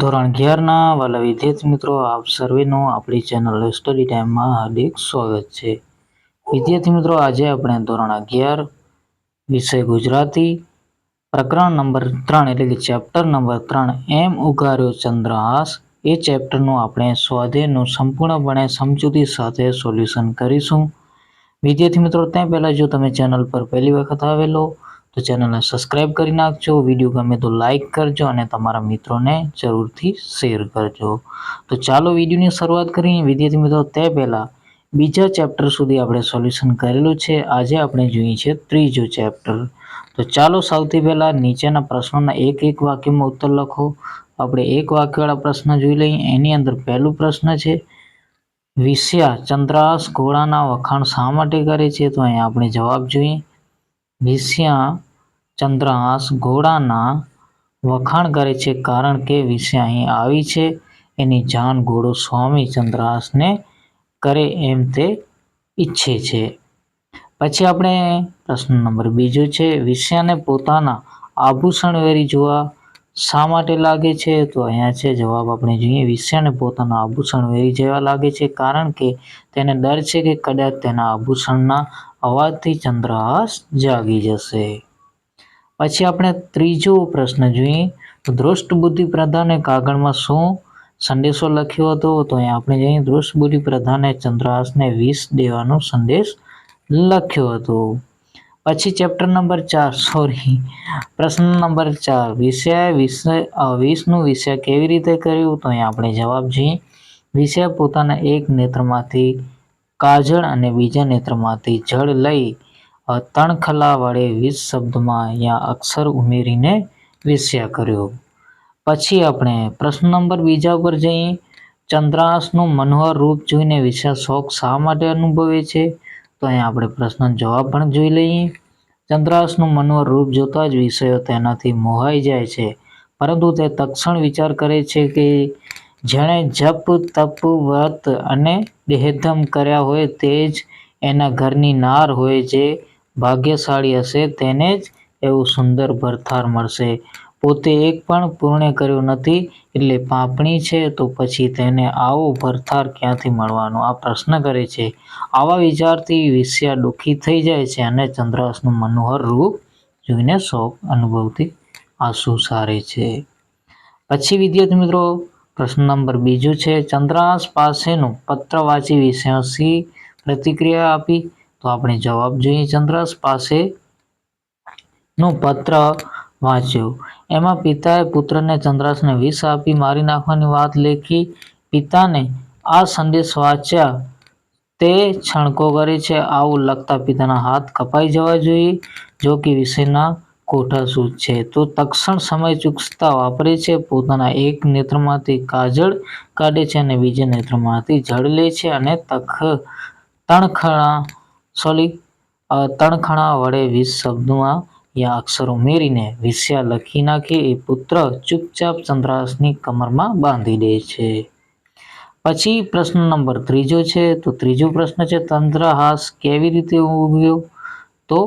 ધોરણ અગિયારના વાલા વિદ્યાર્થી મિત્રો, આપ સર્વેનું આપણી ચેનલ સ્ટડી ટાઈમમાં હાર્દિક સ્વાગત છે. વિદ્યાર્થી મિત્રો, આજે આપણે ધોરણ અગિયાર, વિષય ગુજરાતી, પ્રકરણ નંબર ત્રણ એટલે કે ચેપ્ટર નંબર ત્રણ, એમ ઉગાર્યો ચંદ્રહાસ. એ ચેપ્ટરનું આપણે સ્વાધ્યાયનું સંપૂર્ણપણે સમજૂતી સાથે સોલ્યુશન કરીશું. વિદ્યાર્થી મિત્રો, ત્યાં પહેલાં જો તમે ચેનલ પર પહેલી વખત આવેલો તો ચેનલને સબસ્ક્રાઈબ કરી નાખજો, વીડિયો ગમે તો લાઈક કરજો અને તમારા મિત્રોને જરૂરથી શેર કરજો. તો ચાલો વિડીયોની શરૂઆત કરીએ. વિદ્યાર્થી મિત્રો, તે પહેલાં બીજા ચેપ્ટર સુધી આપણે સોલ્યુશન કરેલું છે. આજે આપણે જોઈએ છે ત્રીજું ચેપ્ટર. તો ચાલો સૌથી પહેલાં નીચેના પ્રશ્નોના એક એક વાક્યમાં ઉત્તર લખો. આપણે એક વાક્યવાળા પ્રશ્ન જોઈ લઈએ. એની અંદર પહેલું પ્રશ્ન છે, વિષ્યા ચંદ્રાસ ઘોડાના વખાણ શા માટે કરે છે? તો અહીંયા આપણે જવાબ જોઈએ. વિષ્યા ચંદ્રહાસ ઘોડાના વખાણ કરે છે કારણ કે વિષ્યા અહીં આવી છે. એની જાણ ઘોડો સ્વામી ચંદ્રહાસને કરે એમ તે ઈચ્છે છે. પછી આપણે પ્રશ્ન નંબર બીજો છે, વિષ્યાને પોતાના આભૂષણ વેરી જોવા શા માટે લાગે છે? તો અહીંયા છે, જવાબ આપણે જોઈએ, વિષ્યાને પોતાના આભૂષણ વેરી જેવા લાગે છે કારણ કે તેને ડર છે કે કદાચ તેના આભૂષણના અવાજથી ચંદ્રહાસ જાગી જશે. પછી આપણે ત્રીજો પ્રશ્ન જોઈએ. તો દૃષ્ટ બુદ્ધિ પ્રધાને કાગળમાં શું સંદેશો લખ્યો હતો? તો અહીંયા આપણે જોઈએ દૃષ્ટ બુદ્ધિ પ્રધાને ચંદ્રહાસને વિષ દેવાનો સંદેશ લખ્યો હતો. પછી ચેપ્ટર નંબર ચાર, સોરી, પ્રશ્ન નંબર ચાર, વિષય વિષય વિષનું વિષય કેવી રીતે કર્યું? તો અહીંયા આપણે જવાબ જોઈએ. વિષય પોતાના એક નેત્રમાંથી કાજળ અને બીજા નેત્રમાંથી જળ લઈ તણખલા વડે વીસ શબ્દમાં અહીંયા અક્ષર ઉમેરીને વિષયા કર્યો. પછી આપણે પ્રશ્ન નંબર બીજા ઉપર જઈએ ચંદ્રાસનું મનોહર રૂપ જોઈને વિષયા શોખ શા માટે અનુભવે છે? તો અહીંયા આપણે પ્રશ્ન જવાબ પણ જોઈ લઈએ. ચંદ્રાસનું મનોહર રૂપ જોતા જ વિષયો તેનાથી મોહાઈ જાય છે. પરંતુ તે તક્ષણ વિચાર કરે છે કે જેણે જપ, તપ, વ્રત અને દેહધમ કર્યા હોય તે જ એના ઘરની નાર હોય જે ભાગ્યશાળી હશે તેને જ એવું સુંદર ભરથાર મળશે. પોતે એક પણ પૂર્ણ કર્યું નથી, એટલે પાપણી છે તો પછી તેને આવો ભરથાર ક્યાંથી મળવાનો? આ પ્રશ્ન કરે છે. આવા વિચારથી વિષ્યા દુઃખી થઈ જાય છે અને ચંદ્રાસનું મનોહર રૂપ જોઈને શોક અનુભવથી આંસુ સારે છે. પછી વિદ્યાર્થી મિત્રો, પ્રશ્ન નંબર બીજું છે, ચંદ્રાસ પાસેનું પત્ર વાંચી વિષયસી પ્રતિક્રિયા આપી તો આપણે જવાબ જોઈએ ચંદ્રાસ પાસે નું પત્ર વાંચ્યું. એમાં પિતાએ પુત્રને ચંદ્રાસને વિષ આપી મારી નાખવાની વાત લેખી. પિતાને આ સંદેશ વાંચ્યા તે છણકો કરે છે. આવું લખતા પિતાના હાથ કપાઈ જવા જોઈએ, જો કે વિષયના કોઠા સૂચ છે. તો તક્ષણ સમય ચૂકતા વાપરે છે. પોતાના એક નેત્રમાંથી કાજળ કાઢે છે અને બીજા નેત્રમાંથી જળ લે છે અને તખ, તણખણા સોરી તણખણા વડે વીસ શબ્દોમાં યા અક્ષર ઉમેરીને વિષયા લખી નાખી એ પુત્ર ચૂપચાપ ચંદ્રાસની કમરમાં બાંધી દે છે. પછી પ્રશ્ન નંબર ત્રીજો છે, તો ત્રીજો પ્રશ્ન છે તંત્રહાસ કેવી રીતે ઉગ્યો? તો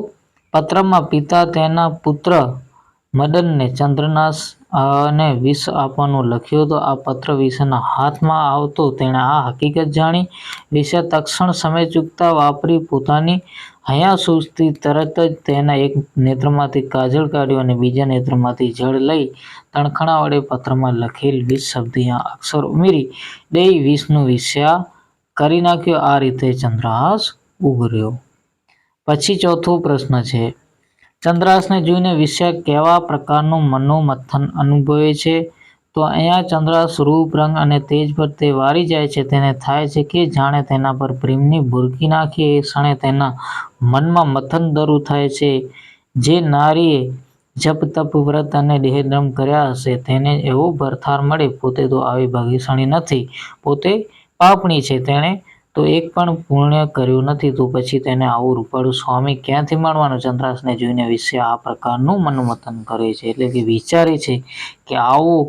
પત્રમાં પિતા તેના પુત્ર મદનને ચંદ્રનાશ અને વિષ આપવાનું લખ્યું તો આ પત્ર વિષયના હાથમાં આવતો. તેણે આ હકીકત જાણી. વિષય તક્ષણ સમય ચૂકતા વાપરી પોતાની હયાસૂઝથી તરત જ તેના એક નેત્રમાંથી કાજળ કાઢ્યું અને બીજા નેત્રમાંથી જળ લઈ તણખણા વડે પત્રમાં લખેલ વીસ શબ્દ અક્ષર ઉમેરી દઈ વિષનું વિષયા કરી નાખ્યો. આ રીતે ચંદ્રહાસ ઉભર્યો પછી ચોથો પ્રશ્ન છે. ચંદ્રાસને જોઈને વિષય કેવા પ્રકારનું મનોમથન અનુભવે છે? તો અહીંયા ચંદ્રાસ રૂપ, રંગ અને તેજ પર તે વારી જાય છે. તેને થાય છે કે જાણે તેના પર પ્રેમની ભૂરકી નાખી એ ક્ષણે તેના મનમાં મથન દરું થાય છે. જે નારીએ જપ, તપ, વ્રત અને દેહધર્મ કર્યા હશે, તેને એવો ભરથાર મળે, પોતે તો આવી ભાગ્યશાળી નથી. પોતે પાપણી છે. તેણે તો એક પણ પુણ્ય કર્યું નથી, તો પછી તેને આવું રૂપાળું સ્વામી ક્યાંથી મળવાનું ચંદ્રાસને જોઈને વિશે આ પ્રકારનું મનોમથન કરે છે. એટલે કે વિચારે છે કે આવું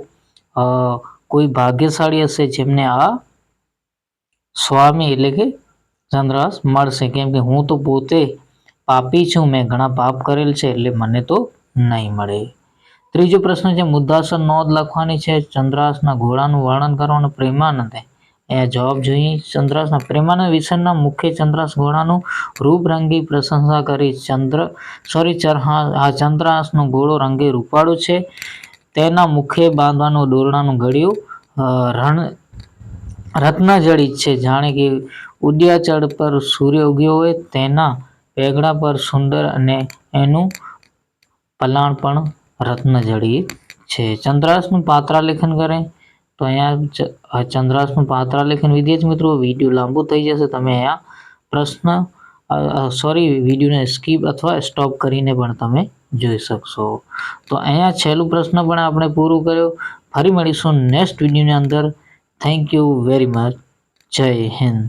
કોઈ ભાગ્યશાળી હશે જેમને આ સ્વામી એટલે કે ચંદ્રાસ મળશે. કેમ કે હું તો પોતે પાપી છું, મેં ઘણા પાપ કરેલ છે, એટલે મને તો નહીં મળે. ત્રીજો પ્રશ્ન છે, મુદ્દાસર નોંધ લખવાની છે. ચંદ્રાસના ઘોડાનું વર્ણન કરવાનું પ્રેમાનંદે અહીંયા જવાબ જોઈએ ચંદ્રાસના પ્રેમાનંદ વિષયના મુખ્ય ચંદ્રાસ ઘોડાનું રૂપરંગી પ્રશંસા કરી. ચંદ્ર સોરી ચરહા આ ચંદ્રાસનો ઘોડો રંગે રૂપાળો છે. તેના મુખે બાંધવાનું દોરડાનું ગળ્યું રણ રણ રત્નજડિત છે. જાણે કે ઉડિયાચળ પર સૂર્ય ઉગ્યો હોય તેના પેગડા પર સુંદર અને એનું પલાણ પણ રત્નજડિત છે. ચંદ્રાસનું પાત્રાલેખન કરે. તો અહીંયા ચંદ્રાસનું પાત્રાલેખન વિદ્યાર્થી મિત્રો, વીડિયો લાંબો થઈ જશે. તમે અહીંયા પ્રશ્ન સોરી વિડીયોને સ્કીપ અથવા સ્ટોપ કરીને પણ તમે જોઈ શકશો. તો અહીંયા છેલ્લું પ્રશ્ન પણ આપણે પૂરું કર્યો. ફરી મળીશું નેક્સ્ટ વિડીયોની અંદર. થેન્ક યુ વેરી મચ જય હિન્દ.